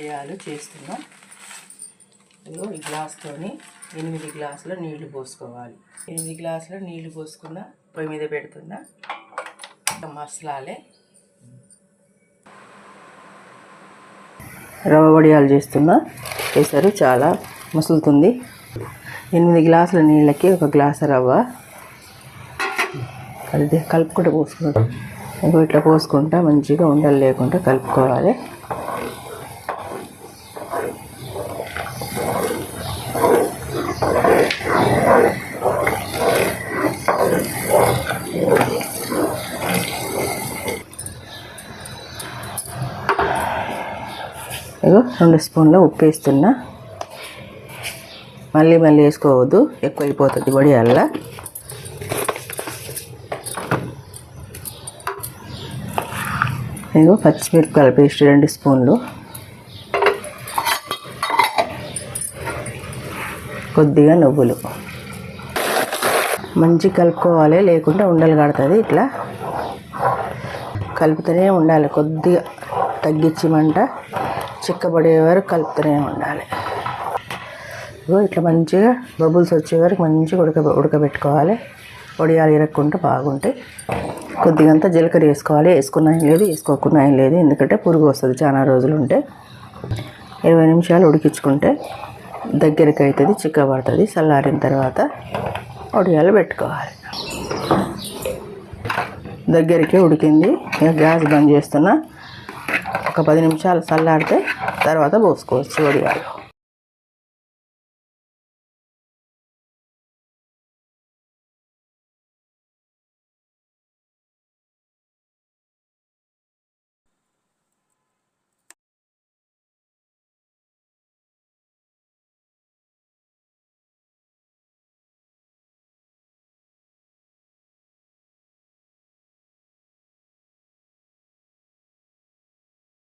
వడియాలు చేస్తున్నాం. ఇదిగో ఈ గ్లాస్తోని ఎనిమిది గ్లాసుల నీళ్ళు పోసుకోవాలి. ఎనిమిది గ్లాసుల నీళ్ళు పోసుకున్న పొయ్యి మీద పెడుతున్నా. మసాలాలే. రవ్వ వడియాలు చేస్తున్నా. వేసారు చాలా మసులుతుంది. ఎనిమిది గ్లాసుల నీళ్ళకి ఒక గ్లాసు రవ్వ. కలిపి కలుపుకుంటూ పోసుకుంటాం. ఇంకో ఇట్లా పోసుకుంటా మంచిగా ఉండలు లేకుండా కలుపుకోవాలి. ఇగో రెండు స్పూన్ల ఉప్పు వేస్తున్నా. మళ్ళీ మళ్ళీ వేసుకోవద్దు. ఎక్కువ అయిపోతుంది వడియాల ఇగో పచ్చిమిరపకాయల పేస్ట్ రెండు స్పూన్లు. కొద్దిగా నువ్వులు. మంచి కలుపుకోవాలి లేకుంటే ఉండలు కడుతుంది ఇట్లా. కలుపుతూనే ఉండాలి. కొద్దిగా తగ్గించి మంట. చిక్కబడే వరకు కలుపుతూనే ఉండాలి. ఇగో ఇట్లా మంచిగా బబుల్స్ వచ్చే వరకు మంచిగా ఉడక ఉడకబెట్టుకోవాలి. వడియాలు ఇరక్కుంటే బాగుంటాయి. కొద్దిగంత జీలకర్ర వేసుకోవాలి. వేసుకున్నా ఏం లేదు వేసుకోకున్నా ఏం లేదు. ఎందుకంటే పురుగు వస్తుంది చాలా రోజులు ఉంటే ఇరవై నిమిషాలు ఉడికించుకుంటే దగ్గరికి అవుతుంది చిక్కబడుతుంది. చల్లారిన తర్వాత వడియాలు పెట్టుకోవాలి. దగ్గరికి ఉడికింది. ఇక గ్యాస్ బంద్ చేస్తున్నా. ఒక పది నిమిషాలు చల్లారితే తర్వాత పోసుకోవచ్చు వడియాలు.